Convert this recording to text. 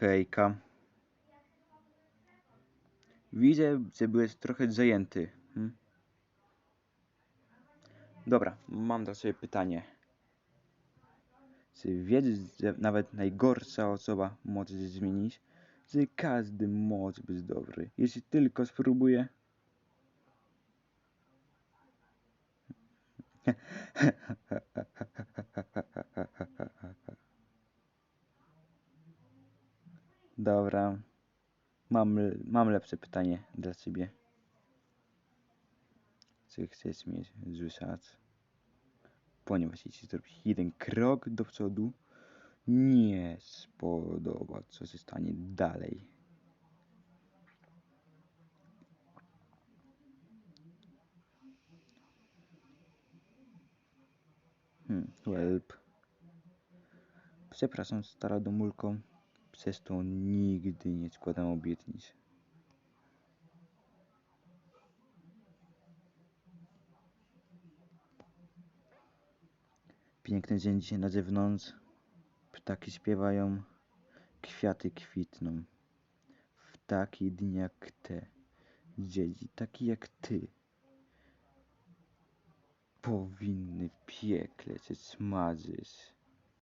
Hejka. Widzę, że byłeś trochę zajęty. Hmm? Dobra, mam do ciebie pytanie. Czy wiedziesz, że nawet najgorsza osoba może się zmienić? Że każdy może być dobry, jeśli tylko spróbuje? Dobra. Mam, mam lepsze pytanie dla ciebie. Czy chcesz mieć zły szans? Ponieważ jeśli zrobisz jeden krok do przodu, nie spodoba, co się stanie dalej. Hmm, welp. Przepraszam, stara domulko. Przez to nigdy nie składam obietnic. Piękny dzień dzisiaj na zewnątrz. Ptaki śpiewają, kwiaty kwitną. W taki dzień jak te, dzieci taki jak ty, powinny w piekle się smażyć.